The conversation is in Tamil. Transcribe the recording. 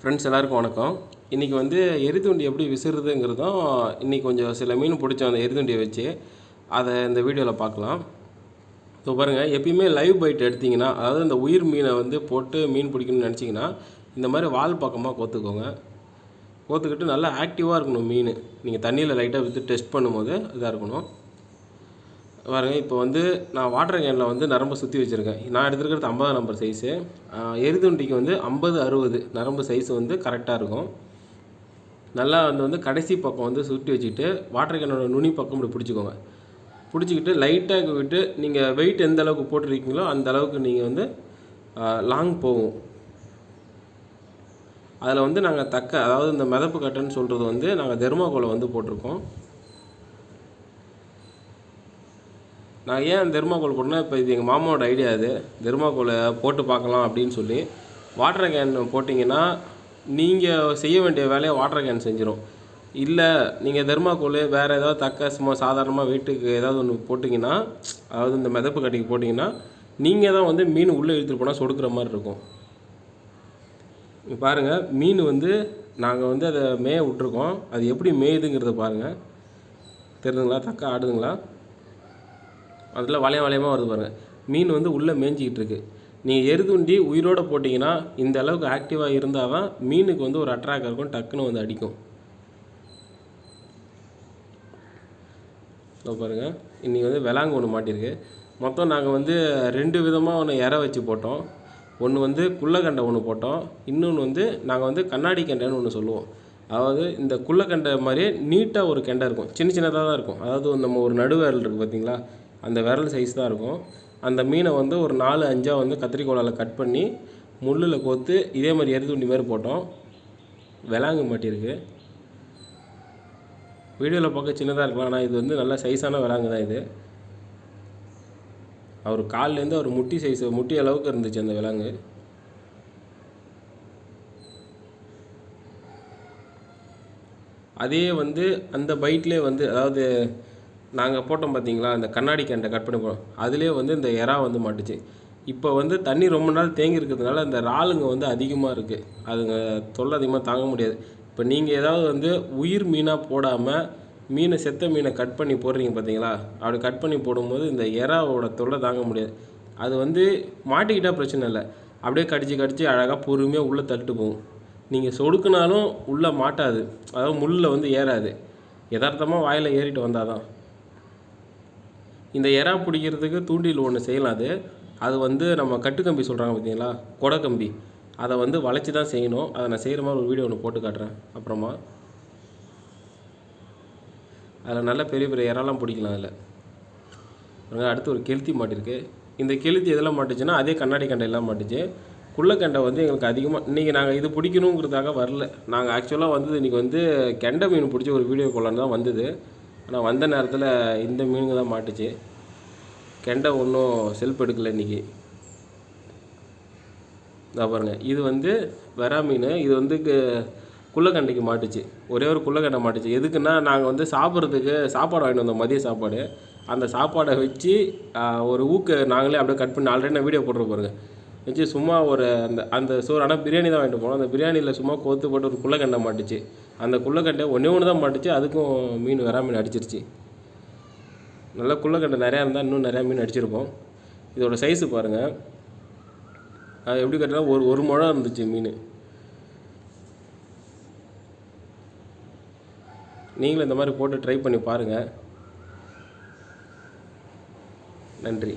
ஃப்ரெண்ட்ஸ் எல்லாருக்கும் வணக்கம். இன்றைக்கி வந்து எரித்துண்டி எப்படி விசிறுதுங்கிறதும் இன்றைக்கி கொஞ்சம் சில மீன் பிடிச்சோம் அந்த எரித்துண்டியை வச்சு அதை இந்த வீடியோவில் பார்க்கலாம். ஸோ பாருங்கள் எப்பயுமே லைவ் பைட் எடுத்திங்கன்னா அதாவது இந்த உயிர் மீனை வந்து போட்டு மீன் பிடிக்கணும்னு நினச்சிங்கன்னா இந்த மாதிரி வால் பக்கமாக கோத்துக்கோங்க. கோத்துக்கிட்டு நல்லா ஆக்டிவாக இருக்கணும் மீன். நீங்கள் தண்ணியில் லைட்டாக விற்று டெஸ்ட் பண்ணும்போது இதாக இருக்கணும். பாருங்க இப்போ வந்து நான் வாட்டர் கேனில் வந்து நரம்பு சுற்றி வச்சுருக்கேன். நான் எடுத்துருக்கிறது ஐம்பதாம் நம்பர் சைஸு எரிதுண்டிக்கு வந்து ஐம்பது அறுபது நரம்பு சைஸ் வந்து கரெக்டாக இருக்கும். நல்லா வந்து வந்து கடைசி பக்கம் வந்து சுற்றி வச்சுக்கிட்டு வாட்டர் கேனோட நுனி பக்கம் இப்படி பிடிச்சிக்கோங்க. பிடிச்சிக்கிட்டு லைட்டாக விட்டு நீங்கள் வெயிட் எந்த அளவுக்கு போட்டிருக்கீங்களோ அந்த அளவுக்கு நீங்கள் வந்து லாங் போகும். அதில் வந்து நாங்கள் தக்க அதாவது இந்த மிதப்பு கட்டுன்னு சொல்கிறது வந்து நாங்கள் தெர்மாகோலை வந்து போட்டிருக்கோம். நான் ஏன் தெர்மாக்கோல் போட்டேன்னா இப்போ இது எங்கள் மாமாவோட ஐடியா இது தெர்மாக்கோலை போட்டு பார்க்கலாம் அப்படின்னு சொல்லி. வாட்டர் கேன் போட்டிங்கன்னா நீங்கள் செய்ய வேண்டிய வேலையை வாட்டர் கேன் செஞ்சிடும் இல்லை நீங்கள் தெர்மாக்கோல் வேறு ஏதாவது தக்க சும்மா சாதாரணமாக வீட்டுக்கு ஏதாவது ஒன்று போட்டிங்கன்னா அதாவது இந்த மிதப்பு கட்டிக்கு போட்டிங்கன்னா நீங்கள் தான் வந்து மீன் உள்ளே இழுத்துட்டு போனால் சொடுக்கிற மாதிரி இருக்கும். பாருங்கள் மீன் வந்து நாங்கள் வந்து அதை மேய விட்ருக்கோம் அது எப்படி மேயுதுங்கிறத பாருங்கள் தெரியுதுங்களா தக்கா ஆடுதுங்களா? அதில் வளையம் வளையமாக வருது பாருங்கள் மீன் வந்து உள்ளே மேய்ஞ்சிக்கிட்டு இருக்குது நீங்கள் எருதுண்டி உயிரோடு போட்டிங்கன்னா இந்த அளவுக்கு ஆக்டிவாக இருந்தால் தான் மீனுக்கு வந்து ஒரு அட்ராக்டாக இருக்கும் டக்குன்னு வந்து அடிக்கும். ஸோ பாருங்கள் இன்றைக்கி வந்து விலாங்கு ஒன்று மாட்டியிருக்கு. மொத்தம் நாங்கள் வந்து ரெண்டு விதமாக ஒன்று இற வச்சு போட்டோம். ஒன்று வந்து குள்ளக்கண்டை ஒன்று போட்டோம். இன்னொன்று வந்து நாங்கள் வந்து கண்ணாடி கெண்டைன்னு ஒன்று சொல்லுவோம். அதாவது இந்த குள்ளக்கண்டை மாதிரியே நீட்டாக ஒரு கெண்டை இருக்கும். சின்ன சின்னதாக தான் இருக்கும். அதாவது நம்ம ஒரு நடுவிரல் இருக்குது பார்த்தீங்களா அந்த விரல் சைஸ் தான் இருக்கும். அந்த மீனை வந்து ஒரு நாலு அஞ்சாக வந்து கத்திரிக்கோலால் கட் பண்ணி முள்ளில் கோத்து இதே மாதிரி எரிதுண்டி மாதிரி போட்டோம். விலாங்கு மாட்டியிருக்கு வீடியோவில் பார்க்க சின்னதாக இருக்கலாம் ஆனால் இது வந்து நல்ல சைஸான விலாங்கு தான் இது. அவர் கால்லேருந்து அவர் முட்டி சைஸ் முட்டி அளவுக்கு இருந்துச்சு அந்த விலாங்கு. அதே வந்து அந்த பைட்லேயே வந்து அதாவது நாங்கள் போட்டோம் பார்த்தீங்களா அந்த கண்ணாடி கேண்டை கட் பண்ணி போட்டோம். அதுலேயே வந்து இந்த எறா வந்து மாட்டுச்சு. இப்போ வந்து தண்ணி ரொம்ப நாள் தேங்கி இருக்கிறதுனால இந்த இறாலுங்க வந்து அதிகமாக இருக்குது அதுங்க தொல்லை அதிகமாக தாங்க முடியாது. இப்போ நீங்கள் ஏதாவது வந்து உயிர் மீனாக போடாமல் மீனை செத்த மீனை கட் பண்ணி போடுறீங்க பார்த்தீங்களா அப்படி கட் பண்ணி போடும்போது இந்த எறாவோட தொல்லை தாங்க முடியாது. அது வந்து மாட்டிக்கிட்டால் பிரச்சனை இல்லை. அப்படியே கடிச்சு கடிச்சு அழகாக பொறுமையாக உள்ளே தட்டு போகும். நீங்கள் சொடுக்குனாலும் உள்ளே மாட்டாது. அதாவது முள்ளில் வந்து ஏறாது. யதார்த்தமாக வாயில் ஏறிட்டு வந்தால் தான் இந்த எறா பிடிக்கிறதுக்கு தூண்டில் ஒன்று செய்யலாம் அது. அது வந்து நம்ம கட்டுக்கம்பி சொல்கிறாங்க பார்த்தீங்களா கொடைக்கம்பி அதை வந்து வளைச்சி தான் செய்யணும். அதை நான் செய்கிற மாதிரி ஒரு வீடியோ ஒன்று போட்டு காட்டுறேன் அப்புறமா. அதில் நல்ல பெரிய பெரிய இறாலாம் பிடிக்கலாம் அதில். அடுத்து ஒரு கெளுத்தி மாட்டிருக்கு இந்த கெளுத்தி எதெல்லாம் மாட்டுச்சுன்னா அதே கண்ணாடி கண்டையெல்லாம் மாட்டுச்சு. குள்ளக்கெண்டை வந்து எங்களுக்கு அதிகமாக இன்றைக்கி நாங்கள் இது பிடிக்கணுங்கிறதுக்காக வரல. நாங்கள் ஆக்சுவலாக வந்தது இன்றைக்கி வந்து கெண்டை மீன் பிடிச்ச ஒரு வீடியோ கொள்ளான்னு தான் வந்தது. ஆனால் வந்த நேரத்தில் இந்த மீனுங்க தான் மாட்டுச்சு. கெண்டை ஒன்றும் செல்ஃப் எடுக்கலை இன்றைக்கி இதாக பாருங்கள் இது வந்து வெறா மீன். இது வந்து குள்ளக்கண்டைக்கு மாட்டுச்சு. ஒரே ஒரு குள்ளக்கண்டை மாட்டுச்சு. எதுக்குன்னா நாங்கள் வந்து சாப்பிட்றதுக்கு சாப்பாடு வாங்கிட்டு வந்தோம் மதிய சாப்பாடு. அந்த சாப்பாடை வச்சு ஒரு ஊக்க நாங்களே அப்படியே கட் பண்ணி ஆல்ரெடி நான் வீடியோ போட்டுருக்க பாருங்கள் வச்சு சும்மா ஒரு அந்த அந்த சோறு ஆனால் பிரியாணி தான் வாங்கிட்டு போனோம். அந்த பிரியாணியில் சும்மா கோத்து போட்டு ஒரு குள்ளக்கண்டை மாட்டுச்சு. அந்த குள்ளக்கண்டை ஒன்றே ஒன்று தான் மாட்டுச்சு. அதுக்கும் மீன் வெறா மீன் அடிச்சிருச்சு. நல்லா குள்ளக்கண்டை நிறையா இருந்தால் இன்னும் நிறையா மீன் அடிச்சிருப்போம். இதோட சைஸு பாருங்கள் அது எப்படி கட்டினா ஒரு ஒரு முழம் இருந்துச்சு மீன். நீங்களும் இந்த மாதிரி போட்டு ட்ரை பண்ணி பாருங்கள் நன்றி.